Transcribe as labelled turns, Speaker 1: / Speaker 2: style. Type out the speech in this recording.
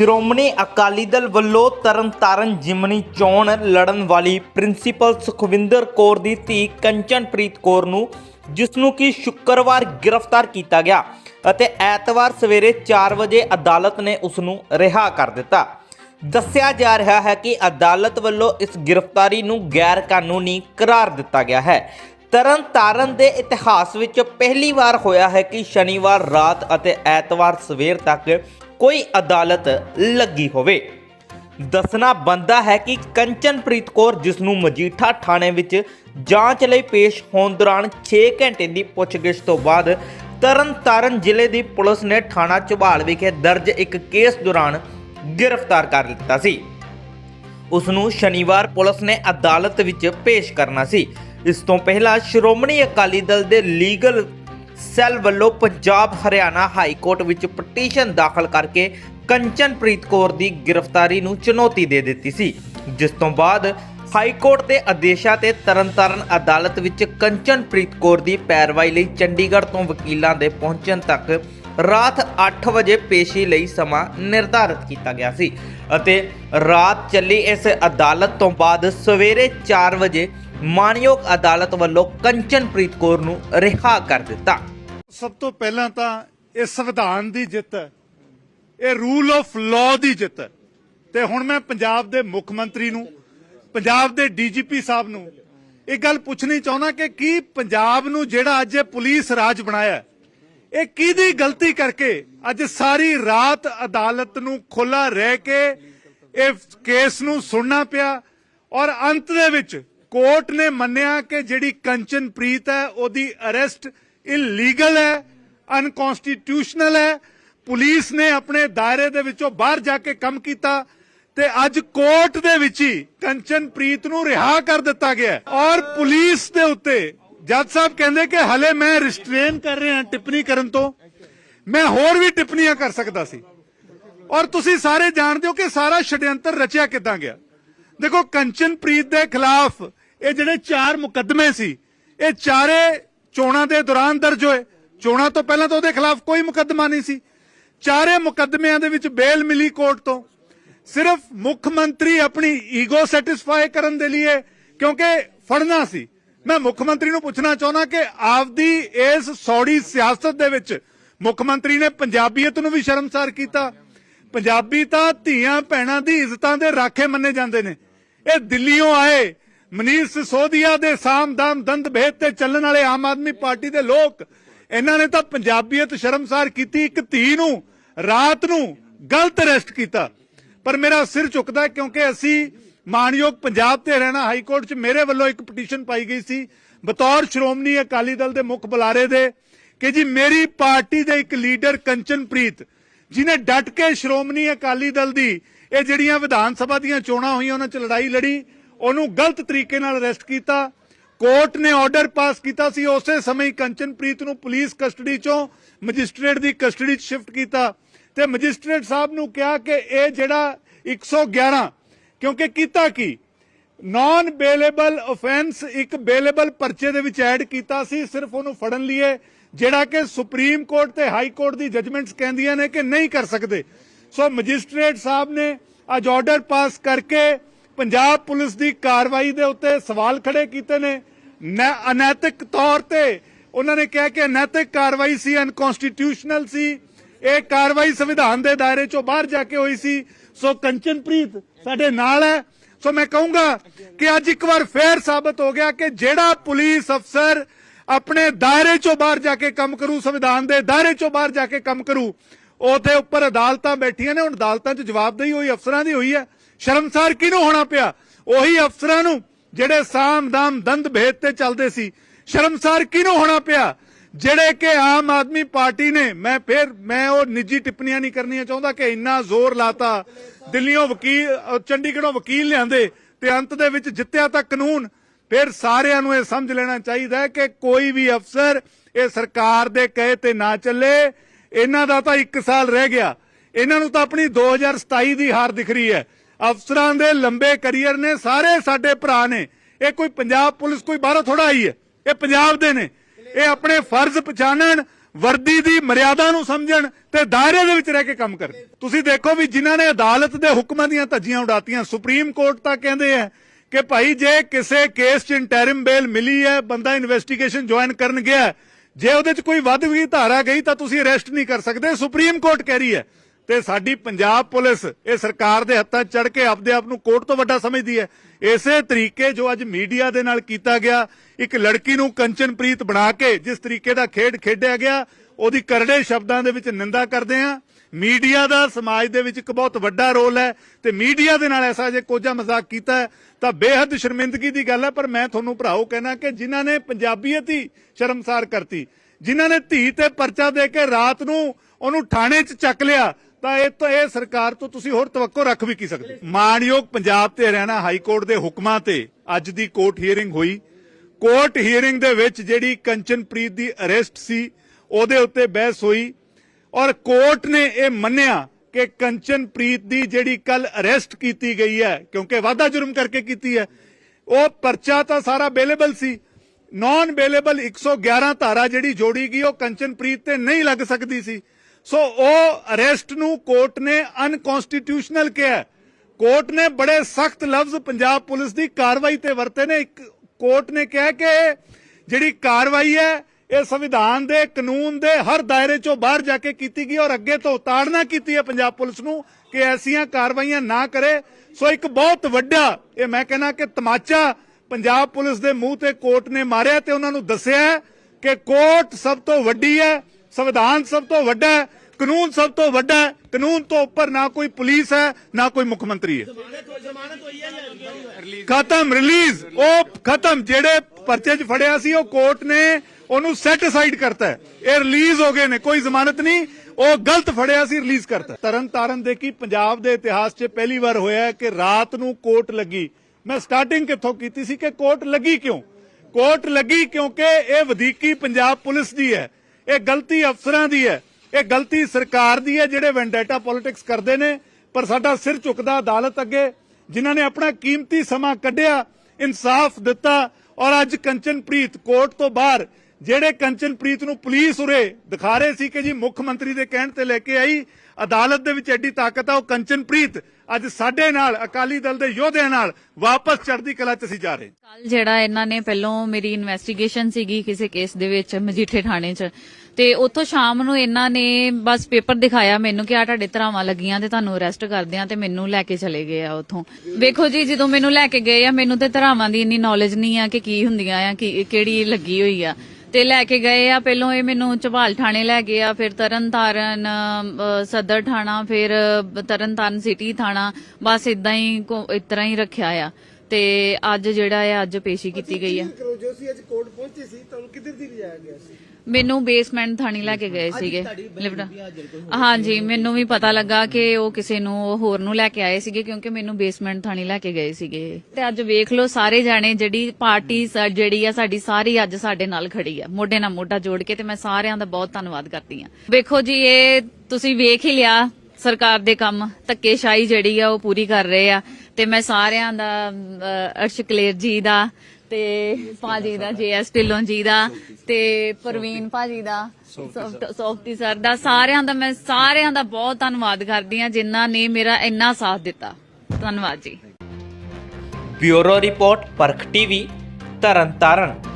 Speaker 1: ਸ਼੍ਰੋਮਣੀ ਅਕਾਲੀ ਦਲ ਵੱਲੋਂ ਤਰਨਤਾਰਨ ਜਿਮਨੀ ਚੋਣ ਲੜਨ ਵਾਲੀ ਪ੍ਰਿੰਸੀਪਲ ਸੁਖਵਿੰਦਰ ਕੌਰ ਦੀ ਧੀ ਕੰਚਨਪ੍ਰੀਤ ਕੌਰ ਨੂੰ, ਜਿਸ ਨੂੰ ਕਿ ਸ਼ੁੱਕਰਵਾਰ ਗ੍ਰਿਫਤਾਰ ਕੀਤਾ ਗਿਆ ਅਤੇ ਐਤਵਾਰ ਸਵੇਰੇ 4 ਵਜੇ ਅਦਾਲਤ ਨੇ ਉਸ ਨੂੰ ਰਿਹਾ ਕਰ ਦਿੱਤਾ। ਦੱਸਿਆ ਜਾ ਰਿਹਾ ਹੈ ਕਿ ਅਦਾਲਤ ਵੱਲੋਂ ਇਸ ਗ੍ਰਿਫਤਾਰੀ ਨੂੰ ਗੈਰ ਕਾਨੂੰਨੀ ਕਰਾਰ ਦਿੱਤਾ ਗਿਆ ਹੈ। ਤਰਨਤਾਰਨ ਦੇ ਇਤਿਹਾਸ ਵਿੱਚ ਪਹਿਲੀ ਵਾਰ ਹੋਇਆ ਹੈ ਕਿ ਸ਼ਨੀਵਾਰ ਰਾਤ ਅਤੇ ਐਤਵਾਰ ਸਵੇਰ ਤੱਕ ਕੋਈ ਅਦਾਲਤ ਲੱਗੀ ਹੋਵੇ। ਦੱਸਣਾ ਬੰਦਾ ਹੈ ਕਿ ਕੰਚਨਪ੍ਰੀਤ ਕੌਰ, ਜਿਸ ਨੂੰ ਮਜੀਠਾ ਥਾਣੇ ਵਿੱਚ ਜਾਂਚ ਲਈ ਪੇਸ਼ ਹੋਣ ਦੌਰਾਨ 6 ਘੰਟੇ ਦੀ ਪੁੱਛਗਿੱਛ ਤੋਂ ਬਾਅਦ ਤਰਨਤਾਰਨ ਜ਼ਿਲ੍ਹੇ ਦੀ ਪੁਲਿਸ ਨੇ ਥਾਣਾ ਝਬਾਲ ਵਿਖੇ ਦਰਜ ਇੱਕ ਕੇਸ ਦੌਰਾਨ ਗ੍ਰਿਫਤਾਰ ਕਰ ਲਿੱਤਾ ਸੀ। ਉਸ ਨੂੰ ਸ਼ਨੀਵਾਰ ਪੁਲਿਸ ਨੇ ਅਦਾਲਤ ਵਿੱਚ ਪੇਸ਼ ਕਰਨਾ ਸੀ। ਇਸ ਤੋਂ ਪਹਿਲਾਂ ਸ਼੍ਰੋਮਣੀ ਅਕਾਲੀ ਦਲ ਦੇ ਲੀਗਲ ਸੈੱਲ ਵੱਲੋਂ ਪੰਜਾਬ ਹਰਿਆਣਾ ਹਾਈ ਕੋਰਟ ਵਿੱਚ ਪਟੀਸ਼ਨ ਦਾਖਲ ਕਰਕੇ ਕੰਚਨਪ੍ਰੀਤ ਕੌਰ ਦੀ ਗ੍ਰਿਫਤਾਰੀ ਨੂੰ ਚੁਣੌਤੀ ਦੇ ਦਿੱਤੀ ਸੀ, ਜਿਸ ਤੋਂ ਬਾਅਦ ਹਾਈ ਕੋਰਟ ਦੇ ਆਦੇਸ਼ਾਂ ਤੇ ਤਰਨਤਾਰਨ ਅਦਾਲਤ ਵਿੱਚ ਕੰਚਨਪ੍ਰੀਤ ਕੌਰ ਦੀ ਪੈਰਵਾਈ ਲਈ ਚੰਡੀਗੜ੍ਹ ਤੋਂ ਵਕੀਲਾਂ ਦੇ ਪਹੁੰਚਣ ਤੱਕ ਰਾਤ 8 ਵਜੇ ਪੇਸ਼ੀ ਲਈ ਸਮਾਂ ਨਿਰਧਾਰਤ ਕੀਤਾ ਗਿਆ ਸੀ ਅਤੇ ਰਾਤ ਚੱਲੀ ਇਸ ਅਦਾਲਤ ਤੋਂ ਬਾਅਦ ਸਵੇਰੇ 4 ਵਜੇ ਮਾਨਯੋਗ ਅਦਾਲਤ ਵੱਲੋਂ ਕੰਚਨਪ੍ਰੀਤ ਕੌਰ ਨੂੰ ਰਿਹਾ ਕਰ ਦਿੱਤਾ।
Speaker 2: ਸਭ ਤੋਂ ਪਹਿਲਾਂ ਤਾਂ ਇਹ ਸੰਵਿਧਾਨ ਦੀ ਜਿੱਤ ਹੈ। ਇਹ ਰੂਲ ਆਫ ਲਾਅ ਦੀ ਜਿੱਤ ਹੈ। ਤੇ ਹੁਣ ਮੈਂ ਪੰਜਾਬ ਦੇ ਮੁੱਖ ਮੰਤਰੀ ਨੂੰ, ਪੰਜਾਬ ਦੇ ਡੀਜੀਪੀ ਸਾਹਿਬ ਨੂੰ ਇਹ ਗੱਲ ਪੁੱਛਣੀ ਚਾਹੁੰਦਾ ਕਿ ਕੀ ਪੰਜਾਬ ਨੂੰ ਜਿਹੜਾ ਅੱਜ ਪੁਲਿਸ ਰਾਜ ਬਣਾਇਆ ਇਹ ਕਿਹਦੀ ਗਲਤੀ ਕਰਕੇ ਅੱਜ ਸਾਰੀ ਰਾਤ ਅਦਾਲਤ ਨੂੰ ਖੁੱਲਾ ਰਹਿ ਕੇ ਇਹ ਕੇਸ ਨੂੰ ਸੁਣਨਾ ਪਿਆ ਔਰ ਅੰਤ ਦੇ ਵਿੱਚ ਕੋਰਟ ਨੇ ਮੰਨਿਆ ਕਿ ਜਿਹੜੀ ਕੰਚਨਪ੍ਰੀਤ ਹੈ, ਉਹਦੀ ਅਰੈਸਟ ਇਲੀਗਲ ਹੈ ਅਨਕਨਸਟੀਟਿਊਸ਼ਨਲ ਹੈ। ਪੁਲਿਸ ਨੇ ਆਪਣੇ ਦਾਇਰੇ ਦੇ ਵਿੱਚੋਂ ਬਾਹਰ ਜਾ ਕੇ ਕੰਮ ਕੀਤਾ ਤੇ ਅੱਜ ਕੋਰਟ ਦੇ ਵਿੱਚ ਹੀ ਕੰਚਨਪ੍ਰੀਤ ਨੂੰ ਰਿਹਾ ਕਰ ਦਿੱਤਾ ਗਿਆ ਔਰ ਪੁਲਿਸ ਦੇ ਉੱਤੇ ਜੱਜ ਸਾਹਿਬ ਕਹਿੰਦੇ ਕਿ ਹਲੇ ਮੈਂ ਰਿਸਟ੍ਰੇਨ ਕਰ ਰਿਹਾ ਟਿੱਪਣੀ ਕਰਨ ਤੋਂ। ਮੈਂ ਹੋਰ ਵੀ ਟਿੱਪਣੀਆਂ ਕਰ ਸਕਦਾ ਸੀ। ਔਰ ਤੁਸੀਂ ਸਾਰੇ ਜਾਣਦੇ ਹੋ ਕਿ ਸਾਰਾ ਛੜਯੰਤਰ ਰਚਿਆ ਕਿਦਾਂ ਗਿਆ? ਦੇਖੋ, ਕੰਚਨਪ੍ਰੀਤ ਦੇ ਖਿਲਾਫ ਇਹ ਜਿਹੜੇ ਚਾਰ ਮੁਕੱਦਮੇ ਸੀ, ਇਹ ਚਾਰੇ ਚੋਣਾਂ ਦੇ ਦੌਰਾਨ ਦਰਜ ਹੋਏ। ਚੋਣਾਂ ਤੋਂ ਪਹਿਲਾਂ ਤਾਂ ਉਹਦੇ ਖਿਲਾਫ ਕੋਈ ਮੁਕੱਦਮਾ ਨਹੀਂ ਸੀ। ਚਾਰੇ ਮੁਕੱਦਮਿਆਂ ਦੇ ਵਿੱਚ ਬੇਲ ਮਿਲੀ ਕੋਰਟ ਤੋਂ। ਸਿਰਫ ਮੁੱਖ ਮੰਤਰੀ ਆਪਣੀ ਈਗੋ ਸੈਟੀਸਫਾਈ ਕਰਨ ਦੇ ਲਈ ਕਿਉਂਕਿ ਫੜਨਾ ਸੀ। ਮੈਂ ਮੁੱਖ ਮੰਤਰੀ ਨੂੰ ਪੁੱਛਣਾ ਚਾਹੁੰਦਾ ਕਿ ਆਪਦੀ ਇਸ ਸੌੜੀ ਸਿਆਸਤ ਦੇ ਵਿੱਚ ਮੁੱਖ ਮੰਤਰੀ ਨੇ ਪੰਜਾਬੀਅਤ ਨੂੰ ਵੀ ਸ਼ਰਮਸਾਰ ਕੀਤਾ। ਪੰਜਾਬੀ ਤਾਂ ਧੀਆਂ ਭੈਣਾਂ ਦੀ ਇੱਜ਼ਤਾਂ ਦੇ ਰਾਖੇ ਮੰਨੇ ਜਾਂਦੇ ਨੇ। ਇਹ ਦਿੱਲੀੋਂ ਆਏ ਮਨੀਸ਼ ਸਿਸੋਦੀਆ ਦੇ ਸਾਮਦਾਮ ਦੰਦ ਭੇਦ ਤੇ ਚੱਲਣ ਵਾਲੇ ਆਮ ਆਦਮੀ ਪਾਰਟੀ ਦੇ ਲੋਕ, ਇਹਨਾਂ ਨੇ ਤਾਂ ਪੰਜਾਬੀਅਤ ਸ਼ਰਮਸਾਰ ਕੀਤੀ, ਇੱਕ ਧੀ ਨੂੰ ਰਾਤ ਨੂੰ ਗਲਤ ਅਰੈਸਟ ਕੀਤਾ। ਪਰ ਮੇਰਾ ਸਿਰ ਝੁਕਦਾ ਕਿਉਂਕਿ ਅਸੀਂ ਮਾਨਯੋਗ ਪੰਜਾਬ ਤੇ ਹਰਿਆਣਾ ਹਾਈ ਕੋਰਟ 'ਚ ਮੇਰੇ ਵੱਲੋਂ ਇੱਕ ਪਟੀਸ਼ਨ ਪਾਈ ਗਈ ਸੀ। ਬਤੌਰ ਸ਼੍ਰੋਮਣੀ ਅਕਾਲੀ ਦਲ ਦੇ ਮੁੱਖ ਬੁਲਾਰੇ ਦੇ ਕਿ ਜੀ ਮੇਰੀ ਪਾਰਟੀ ਦੇ ਇੱਕ ਲੀਡਰ ਕੰਚਨਪ੍ਰੀਤ ਜਿਨੇ ਡਟ ਕੇ ਸ਼੍ਰੋਮਣੀ ਅਕਾਲੀ ਦਲ ਦੀ ਇਹ ਜਿਹੜੀਆਂ ਵਿਧਾਨ ਸਭਾ ਦੀਆਂ ਚੋਣਾਂ ਹੋਈਆਂ, ਉਹਨਾਂ 'ਚ ਲੜਾਈ ਲੜੀ, ਉਹਨੂੰ ਗਲਤ ਤਰੀਕੇ ਨਾਲ ਅਰੈਸਟ ਕੀਤਾ। ਕੋਰਟ ਨੇ ਆਰਡਰ ਪਾਸ ਕੀਤਾ ਸੀ, ਉਸੇ ਸਮੇਂ ਹੀ ਕੰਚਨਪ੍ਰੀਤ ਨੂੰ ਪੁਲਿਸ ਕਸਟਡੀ 'ਚੋਂ ਮੈਜਿਸਟ੍ਰੇਟ ਦੀ ਕਸਟਡੀ 'ਚ ਸ਼ਿਫਟ ਕੀਤਾ। ਤੇ ਮੈਜਿਸਟ੍ਰੇਟ ਸਾਹਿਬ ਨੂੰ ਕਿਹਾ ਕਿ ਇਹ ਜਿਹੜਾ 111 ਕਿਉਂਕਿ ਕੀਤਾ ਕੀ? ਨਾਨ ਬੇਲੇਬਲ ਆਫੈਂਸ ਇੱਕ ਬੇਲੇਬਲ ਪਰਚੇ ਦੇ ਵਿੱਚ ਐਡ ਕੀਤਾ ਸੀ, ਸਿਰਫ ਉਹਨੂੰ ਫੜਨ ਲਈਏ ਜਿਹੜਾ ਕਿ ਸੁਪਰੀਮ ਕੋਰਟ ਤੇ ਹਾਈ ਕੋਰਟ ਦੀ ਜਜਮੈਂਟਸ ਕਹਿੰਦੀਆਂ ਨੇ ਕਿ ਨਹੀਂ ਕਰ ਸਕਦੇ। ਸੋ ਮੈਜਿਸਟ੍ਰੇਟ ਸਾਹਿਬ ਨੇ ਅੱਜ ਆਰਡਰ ਪਾਸ ਕਰਕੇ ਪੰਜਾਬ ਪੁਲਿਸ ਦੀ ਕਾਰਵਾਈ ਦੇ ਉੱਤੇ ਸਵਾਲ ਖੜੇ ਕੀਤੇ ਨੇ। ਅਨੈਤਿਕ ਤੌਰ ਤੇ ਉਹਨਾਂ ਨੇ ਕਿਹਾ ਕਿ ਅਨੈਤਿਕ ਕਾਰਵਾਈ ਸੀ ਅਨਕਨਸਟੀਟਿਊਸ਼ਨਲ ਸੀ। ਇਹ ਕਾਰਵਾਈ ਸੰਵਿਧਾਨ ਦੇ ਦਾਇਰੇ ਚੋਂ ਬਾਹਰ ਜਾ ਕੇ ਹੋਈ ਸੀ। ਸੋ ਕੰਚਨਪ੍ਰੀਤ ਸਾਡੇ ਨਾਲ ਹੈ। ਸੋ ਮੈਂ ਕਹੂੰਗਾ ਕਿ ਅੱਜ ਇੱਕ ਵਾਰ ਫੇਰ ਸਾਬਤ ਹੋ ਗਿਆ ਕਿ ਜਿਹੜਾ ਪੁਲਿਸ ਅਫਸਰ ਆਪਣੇ ਦਾਇਰੇ ਚੋਂ ਬਾਹਰ ਜਾ ਕੇ ਕੰਮ ਕਰੂ, ਸੰਵਿਧਾਨ ਦੇ ਦਾਇਰੇ ਚੋਂ ਬਾਹਰ ਜਾ ਕੇ ਕੰਮ ਕਰੂ, ਉਹਦੇ ਉੱਪਰ ਅਦਾਲਤਾਂ ਬੈਠੀਆਂ ਨੇ, ਹੁਣ ਅਦਾਲਤਾਂ 'ਚ ਜਵਾਬਦੇਹੀ ਹੋਈ, ਅਫਸਰਾਂ ਦੀ ਹੋਈ ਹੈ। ਸ਼ਰਮਸਾਰ ਕਿਹਨੂੰ ਹੋਣਾ ਪਿਆ? ਉਹੀ ਅਫਸਰਾਂ ਨੂੰ ਜਿਹੜੇ ਸਾਮ ਦਾਮ ਦੰਦ ਭੇਦ ਤੇ ਚੱਲਦੇ ਸੀ। ਸ਼ਰਮਸਾਰ ਕਿਹਨੂੰ ਹੋਣਾ ਪਿਆ? ਜਿਹੜੇ ਕਿ ਆਮ ਆਦਮੀ ਪਾਰਟੀ ਨੇ, ਮੈਂ ਫਿਰ, ਮੈਂ ਉਹ ਨਿੱਜੀ ਟਿੱਪਣੀਆਂ ਨਹੀਂ ਕਰਨੀਆਂ ਚਾਹੁੰਦਾ ਕਿ ਇੰਨਾ ਜ਼ੋਰ ਲਾਤਾ। ਦਿੱਲੀੋਂ ਵਕੀਲ, ਅਹ, ਚੰਡੀਗੜ੍ਹੋਂ ਵਕੀਲ ਲਿਆਂਦੇ ਤੇ ਅੰਤ ਦੇ ਵਿੱਚ ਜਿੱਤਿਆ ਤਾਂ ਕਾਨੂੰਨ। ਫਿਰ ਸਾਰਿਆਂ ਨੂੰ ਇਹ ਸਮਝ ਲੈਣਾ ਚਾਹੀਦਾ ਕਿ ਕੋਈ ਵੀ ਅਫਸਰ ਇਹ ਸਰਕਾਰ ਦੇ ਕਹੇ ਤੇ ਨਾ ਚੱਲੇ। ਇਹਨਾਂ ਦਾ ਤਾਂ 1 ਸਾਲ ਰਹਿ ਗਿਆ। ਇਹਨਾਂ ਨੂੰ ਤਾਂ ਆਪਣੀ 2027 ਦੀ ਹਾਰ ਦਿਖ ਰਹੀ ਹੈ। ਅਫਸਰਾਂ ਦੇ ਲੰਬੇ ਕੈਰੀਅਰ ਨੇ, ਸਾਰੇ ਸਾਡੇ ਭਰਾ ਨੇ। ਇਹ ਕੋਈ ਪੰਜਾਬ ਪੁਲਿਸ, ਕੋਈ ਬਾਹਰੋਂ ਥੋੜਾ ਆਈ ਹੈ। ਇਹ ਪੰਜਾਬ ਦੇ ਨੇ। ਇਹ ਆਪਣੇ ਫਰਜ਼ ਪਛਾਣਨ, ਵਰਦੀ ਦੀ ਮਰਿਆਦਾ ਨੂੰ ਸਮਝਣ ਤੇ ਦਾਇਰੇ ਦੇ ਵਿੱਚ ਰਹਿ ਕੇ ਕੰਮ ਕਰਨ। ਤੁਸੀਂ ਦੇਖੋ ਵੀ ਜਿਨ੍ਹਾਂ ਨੇ ਅਦਾਲਤ ਦੇ ਹੁਕਮਾਂ ਦੀਆਂ ਧੱਜੀਆਂ ਉਡਾਤੀਆਂ, ਸੁਪਰੀਮ ਕੋਰਟ ਤਾਂ ਕਹਿੰਦੇ ਆ ਕਿ ਭਾਈ ਜੇ ਕਿਸੇ ਕੇਸ 'ਚ ਇੰਟਰਿਮ ਬੇਲ ਮਿਲੀ ਹੈ, ਬੰਦਾ ਇਨਵੈਸਟੀਗੇਸ਼ਨ ਜੁਆਇਨ ਕਰਨ ਗਿਆ, ਜੇ ਉਹਦੇ 'ਚ ਕੋਈ ਵੱਧ ਵੀ ਧਾਰਾ ਗਈ ਤਾਂ ਤੁਸੀਂ ਅਰੈਸਟ ਨਹੀਂ ਕਰ ਸਕਦੇ। ਸੁਪਰੀਮ ਕੋਰਟ ਕਹਿ ਰਹੀ ਹੈ। ਤੇ ਸਾਡੀ ਪੰਜਾਬ ਪੁਲਿਸ ਇਹ ਸਰਕਾਰ ਦੇ ਹੱਥਾਂ ਚੜ ਕੇ ਆਪਦੇ ਆਪ ਨੂੰ ਕੋਰਟ ਤੋਂ ਵੱਡਾ ਸਮਝਦੀ ਹੈ। ਇਸੇ ਤਰੀਕੇ ਜੋ ਅੱਜ ਮੀਡੀਆ ਦੇ ਨਾਲ ਕੀਤਾ ਗਿਆ, ਇੱਕ ਲੜਕੀ ਨੂੰ ਕੰਚਨਪ੍ਰੀਤ ਬਣਾ ਕੇ ਜਿਸ ਤਰੀਕੇ ਦਾ ਖੇਡ ਖੇਡਿਆ ਗਿਆ, ਉਹਦੀ ਕਰੜੇ ਸ਼ਬਦਾਂ ਦੇ ਵਿੱਚ ਨਿੰਦਾ ਕਰਦੇ ਆ ਮੀਡੀਆ ਦਾ ਸਮਾਜ ਦੇ ਵਿੱਚ ਇੱਕ ਬਹੁਤ ਵੱਡਾ ਰੋਲ ਹੈ ਤੇ ਮੀਡੀਆ ਦੇ ਨਾਲ ਐਸਾ ਜੇ ਕੋਝਾ ਮਜ਼ਾਕ ਕੀਤਾ ਤਾਂ ਬੇਹੱਦ ਸ਼ਰਮਿੰਦਗੀ ਦੀ ਗੱਲ ਹੈ, ਪਰ ਮੈਂ ਤੁਹਾਨੂੰ ਭਰਾਓ ਕਹਿਣਾ ਕਿ ਜਿਨ੍ਹਾਂ ਨੇ ਪੰਜਾਬੀਅਤ ਹੀ ਸ਼ਰਮਸਾਰ ਕਰਤੀ, ਜਿਨ੍ਹਾਂ ਨੇ ਧੀ ਤੇ ਪਰਚਾ ਦੇ ਕੇ ਰਾਤ ਨੂੰ ਉਹਨੂੰ ਥਾਣੇ 'ਚ ਚੱਕ ਲਿਆ ਤਾਂ ਇਹ ਤਾਂ ਇਹ ਸਰਕਾਰ ਤੋਂ ਤੁਸੀਂ ਹੋਰ ਤਵੱਕੋ ਰੱਖ ਵੀ ਕੀ ਸਕਦੇ? ਮਾਨਯੋਗ ਪੰਜਾਬ ਤੇ ਹਰਿਆਣਾ ਹਾਈ ਕੋਰਟ ਦੇ ਹੁਕਮਾਂ ਤੇ ਅੱਜ ਦੀ ਕੋਰਟ ਹੀਅਰਿੰਗ ਹੋਈ। ਕੋਰਟ ਹੀਅਰਿੰਗ ਦੇ ਵਿੱਚ ਜਿਹੜੀ ਕੰਚਨਪ੍ਰੀਤ ਦੀ ਅਰੈਸਟ ਸੀ, ਉਹਦੇ ਉੱਤੇ ਬਹਿਸ ਹੋਈ ਔਰ ਕੋਰਟ ਨੇ ਇਹ ਮੰਨਿਆ ਕਿ ਕੰਚਨਪ੍ਰੀਤ ਦੀ ਜਿਹੜੀ ਕੱਲ ਅਰੈਸਟ ਕੀਤੀ ਗਈ ਹੈ, ਕਿਉਂਕਿ ਵਾਧਾ ਜੁਰਮ ਕਰਕੇ ਕੀਤੀ ਹੈ, ਉਹ ਪਰਚਾ ਤਾਂ ਸਾਰਾ ਅਵੇਲੇਬਲ ਸੀ। ਨਾਨ ਅਵੇਲੇਬਲ 111 ਧਾਰਾ ਜਿਹੜੀ ਜੋੜੀ ਗਈ, ਉਹ ਕੰਚਨਪ੍ਰੀਤ ਤੇ ਨਹੀਂ ਲੱਗ ਸਕਦੀ ਸੀ। ਸੋ ਉਹ ਅਰੈਸਟ ਨੂੰ ਕੋਰਟ ਨੇ ਅਨਕਨਸਟੀਟਿਊਸ਼ਨਲ ਕਿਹਾ ਕੋਰਟ ਨੇ ਬੜੇ ਸਖਤ ਲਫ਼ਜ਼ ਪੰਜਾਬ ਪੁਲਿਸ ਦੀ ਕਾਰਵਾਈ ਤੇ ਵਰਤੇ ਨੇ। ਇੱਕ ਕੋਰਟ ਨੇ ਕਿਹਾ ਕਿ ਜਿਹੜੀ ਕਾਰਵਾਈ ਹੈ, ਇਹ ਸੰਵਿਧਾਨ ਦੇ, ਕਾਨੂੰਨ ਦੇ, ਹਰ ਦਾਇਰੇ ਚੋਂ ਬਾਹਰ ਜਾ ਕੇ ਕੀਤੀ ਗਈ ਔਰ ਅੱਗੇ ਤੋਂ ਉਤਾੜਨਾ ਕੀਤੀ ਹੈ ਪੰਜਾਬ ਪੁਲਿਸ ਨੂੰ ਕਿ ਐਸੀਆਂ ਕਾਰਵਾਈਆਂ ਨਾ ਕਰੇ। ਸੋ ਇੱਕ ਬਹੁਤ ਵੱਡਾ, ਇਹ ਮੈਂ ਕਹਿੰਦਾ ਕਿ ਤਮਾਚਾ ਪੰਜਾਬ ਪੁਲਿਸ ਦੇ ਮੂੰਹ ਤੇ ਕੋਰਟ ਨੇ ਮਾਰਿਆ ਤੇ ਉਹਨਾਂ ਨੂੰ ਦੱਸਿਆ ਕਿ ਕੋਰਟ ਸਭ ਤੋਂ ਵੱਡੀ ਹੈ ਸੰਵਿਧਾਨ ਸਭ ਤੋਂ ਵੱਡਾ ਹੈ, ਕਾਨੂੰਨ ਸਭ ਤੋਂ ਵੱਡਾ ਹੈ, ਕਾਨੂੰਨ ਤੋਂ ਉੱਪਰ ਨਾ ਕੋਈ ਪੁਲਿਸ ਹੈ, ਨਾ ਕੋਈ ਮੁੱਖ ਮੰਤਰੀ ਹੈ। ਖਤਮ ਰਿਲੀਜ਼ ਉਹ ਖਤਮ, ਜਿਹੜੇ ਪਰਚੇ 'ਚ ਫੜਿਆ ਸੀ, ਉਹ ਕੋਰਟ ਨੇ ਉਹਨੂੰ ਸੈੱਟ ਕਰਤਾ ਇਹ ਰਿਲੀਜ਼ ਹੋ ਗਏ ਨੇ, ਕੋਈ ਜ਼ਮਾਨਤ ਨਹੀਂ, ਉਹ ਗਲਤ ਫੜਿਆ ਸੀ ਰਿਲੀਜ਼ ਕਰਤਾ ਤਰਨ ਤਾਰਨ ਦੇ ਕੀ ਪੰਜਾਬ ਦੇ ਇਤਿਹਾਸ 'ਚ ਪਹਿਲੀ ਵਾਰ ਹੋਇਆ ਕਿ ਰਾਤ ਨੂੰ ਕੋਰਟ ਲੱਗੀ। ਮੈਂ ਸਟਾਰਟਿੰਗ ਕਿੱਥੋਂ ਕੀਤੀ ਸੀ ਕਿ ਕੋਰਟ ਲੱਗੀ ਕਿਉਂ? ਕੋਰਟ ਲੱਗੀ ਕਿਉਂਕਿ ਇਹ ਵਧੀਕੀ ਪੰਜਾਬ ਪੁਲਿਸ ਦੀ ਹੈ। ਇਹ ਗਲਤੀ ਅਫਸਰਾਂ ਦੀ ਹੈ। ਇਹ ਗਲਤੀ ਸਰਕਾਰ ਦੀ ਹੈ, ਜਿਹੜੇ ਵੈਂਡੇਟਾ ਪੋਲਿਟਿਕਸ ਕਰਦੇ ਨੇ। ਪਰ ਸਾਡਾ ਸਿਰ ਝੁਕਦਾ ਅਦਾਲਤ ਅੱਗੇ, ਜਿਨ੍ਹਾਂ ਨੇ ਆਪਣਾ ਕੀਮਤੀ ਸਮਾਂ ਕੱਢਿਆ, ਇਨਸਾਫ ਦਿੱਤਾ ਔਰ ਅੱਜ ਕੰਚਨਪ੍ਰੀਤ ਕੋਰਟ ਤੋਂ ਬਾਹਰ, ਜਿਹੜੇ ਕੰਚਨਪ੍ਰੀਤ ਨੂੰ ਪੁਲਿਸ ਉਰੇ ਦਿਖਾ ਰਹੇ ਸੀ ਕਿ ਜੀ ਮੁੱਖ ਮੰਤਰੀ ਦੇ ਕਹਿਣ ਤੇ ਲੈ ਕੇ ਆਈ, ਅਦਾਲਤ ਦੇ ਵਿੱਚ ਐਡੀ ਤਾਕਤ ਆ, ਉਹ ਕੰਚਨਪ੍ਰੀਤ ਅੱਜ ਸਾਡੇ ਨਾਲ, ਅਕਾਲੀ ਦਲ ਦੇ ਯੋਧਿਆਂ ਨਾਲ ਵਾਪਸ ਚੜ੍ਹਦੀ ਕਲਾ 'ਚ ਅਸੀਂ ਜਾ ਰਹੇ
Speaker 3: ਕੱਲ ਜਿਹੜਾ ਇਹਨਾਂ ਨੇ ਪਹਿਲੋਂ ਮੇਰੀ ਇਨਵੈਸਟੀਗੇਸ਼ਨ ਸੀਗੀ ਕਿਸੇ ਕੇਸ ਦੇ ਵਿੱਚ ਮਜੀਠੇ ਥਾਣੇ 'ਚ ਤੇ ਉੱਥੋਂ ਸ਼ਾਮ ਨੂੰ ਇਹਨਾਂ ਨੇ ਬਸ ਪੇਪਰ ਦਿਖਾਇਆ ਮੈਨੂੰ ਕਿ ਆ ਤੁਹਾਡੇ ਧਰਾਵਾਂ ਲੱਗੀਆਂ ਤੇ ਤੁਹਾਨੂੰ ਅਰੈਸਟ ਕਰਦੇ ਆ ਤੇ ਮੈਨੂੰ ਲੈ ਕੇ ਚਲੇ ਗਏ ਆ ਉੱਥੋਂ। ਵੇਖੋ ਜੀ ਜਦੋਂ ਮੈਨੂੰ ਲੈ ਕੇ ਗਏ ਆ ਮੈਨੂੰ ਤੇ ਧਰਾਵਾਂ ਦੀ ਇੰਨੀ ਨੌਲੇਜ ਨਹੀਂ ਆ ਕਿ ਕੀ ਹੁੰਦੀਆਂ ਆ ਕਿ ਕਿਹੜੀ ਲੱਗੀ ਹੋਈ ਆ। ਤੇ ਲੈ ਕੇ ਗਏ ਆ ਪਹਿਲੋਂ ਇਹ ਮੈਨੂੰ ਚਵਾਲ ਥਾਣੇ ਲੈ ਗਏ ਆ ਫਿਰ ਤਰਨਤਾਰਨ ਅ, ਸਦਰ ਥਾਣਾ ਫਿਰ ਅ, ਤਰਨਤਾਰਨ ਸਿਟੀ ਥਾਣਾ ਬਸ ਇਦਾਂ ਹੀ ਕੋ- ਹੀ ਰੱਖਿਆ ਆ। ਤੇ ਅੱਜ ਜਿਹੜਾ ਹੈ ਅੱਜ ਪੇਸ਼ੀ ਕੀਤੀ ਗਈ ਆ।
Speaker 4: ਕਰੋ ਜੋ ਸੀ ਅੱਜ ਕੋਰਟ ਪਹੁੰਚੇ ਸੀ ਤੁਹਾਨੂੰ ਕਿੱਧਰ ਦੀ ਲਿਜਾਇਆ ਗਿਆ ਸੀ?
Speaker 3: ਮੈਨੂੰ ਬੇਸਮੈਂਟ ਥਾਣੀ ਲੈ ਕੇ ਗਏ ਸੀਗੇ ਲਿਫਟ ਹਾਂਜੀ ਮੈਨੂੰ ਵੀ ਪਤਾ ਲੱਗਾ ਕਿ ਉਹ ਕਿਸੇ ਨੂੰ ਉਹ ਹੋਰ ਨੂੰ ਲੈ ਕੇ ਆਏ ਸੀਗੇ ਕਿਉਂਕਿ ਮੈਨੂੰ ਬੇਸਮੈਂਟ ਥਾਣੀ ਲੈ ਕੇ ਗਏ ਸੀਗੇ। ਤੇ ਅੱਜ ਵੇਖ ਲਓ ਸਾਰੇ ਜਾਣੇ ਜਿਹੜੀ ਪਾਰਟੀ ਸਾ- ਜਿਹੜੀ ਆ ਸਾਡੀ ਸਾਰੀ ਅੱਜ ਸਾਡੇ ਨਾਲ ਖੜੀ ਆ। ਮੋਢੇ ਨਾਲ ਮੋਢਾ ਜੋੜ ਕੇ ਤੇ ਮੈਂ ਸਾਰਿਆਂ ਦਾ ਬਹੁਤ ਧੰਨਵਾਦ ਕਰਦੀ ਆ। ਵੇਖੋ ਜੀ ਇਹ ਤੁਸੀਂ ਵੇਖ ਹੀ ਲਿਆ ਸਰਕਾਰ ਦੇ ਕੰਮ। ਧੱਕੇਸ਼ਾਹੀ ਜਿਹੜੀ ਆ ਉਹ ਪੂਰੀ ਕਰ ਰਹੇ ਆ। ਤੇ ਮੈਂ ਸਾਰਿਆਂ ਦਾ ਅਰਸ਼ ਕਲੇਰ ਜੀ ਦਾ ਤੇ ਭਾਜੀ ਦਾ, ਜੇਐਸ ਢਿੱਲੋਂ ਜੀ ਦਾ ਤੇ ਪ੍ਰਵੀਨ ਭਾਜੀ ਦਾ ਸੋਫਟ- ਸਰ ਦਾ, ਸਾਰਿਆਂ ਦਾ ਮੈਂ ਸਾਰਿਆਂ ਦਾ ਬਹੁਤ ਧੰਨਵਾਦ ਕਰਦੀ ਆ ਜਿਨ੍ਹਾਂ ਨੇ ਮੇਰਾ ਇੰਨਾ ਸਾਥ ਦਿੱਤਾ। ਧੰਨਵਾਦ ਜੀ।
Speaker 1: Bureau report, Parakh TV, Tarn Taran.